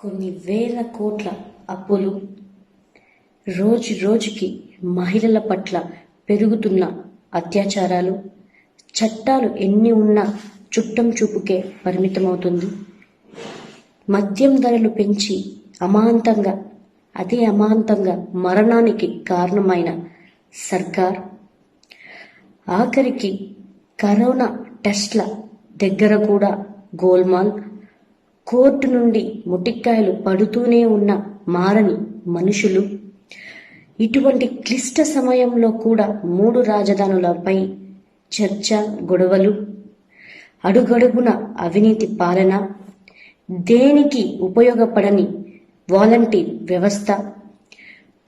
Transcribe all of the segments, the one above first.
కొన్ని వేల కోట్ల అప్పులు. రోజు రోజుకి మహిళల పట్ల పెరుగుతున్న అత్యాచారాలు చట్టాలు ఎన్ని ఉన్నా చుట్టం చూపుకే పరిమితమవుతుంది. మద్యం ధరలు పెంచి అమాంతంగా అదే అమాంతంగా మరణానికి కారణమైన సర్కార్ ఆఖరికి కరోనా టెస్ట్ల దగ్గర కూడా గోల్మాల్ కోర్టు నుండి ముటిక్కాయలు పడుతూనే ఉన్న మారని మనుషులు. ఇటువంటి క్లిష్ట సమయంలో కూడా మూడు రాజధానులపై చర్చ గొడవలు అడుగడుగున అవినీతి పాలన దేనికి ఉపయోగపడని వాలంటీర్ వ్యవస్థ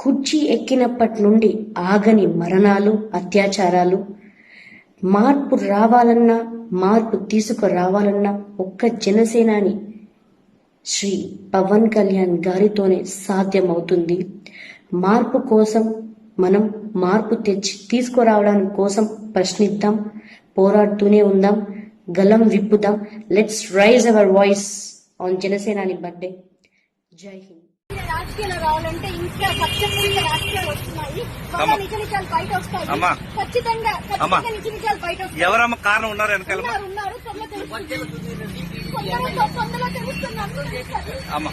కుర్చీ ఎక్కినప్పటి నుండి ఆగని మరణాలు అత్యాచారాలు మార్పు రావాలన్నా మార్పు తీసుకురావాలన్నా ఒక్క జనసేనాని శ్రీ పవన్ కళ్యాణ్ గారితోనే సాధ్యమవుతుంది. మార్పు కోసం మనం మార్పు తెచ్చి తీసుకురావడానికి కోసం ప్రశ్నిద్దాం పోరాడుతూనే ఉందాం గలం విప్పుదాం. Let's rise our voice on Janasenani birthday జై హింద్. రాజకీయాలు రావాలంటే ఇంకా రాజకీయాలు వస్తున్నాయి. బయట వస్తాయి. ఖచ్చితంగా. ఖచ్చితంగా బయట వస్తాయి. ఎవరమ్మ కారణం ఉన్నారు వెనకాల ఉన్నారు అమ్మ.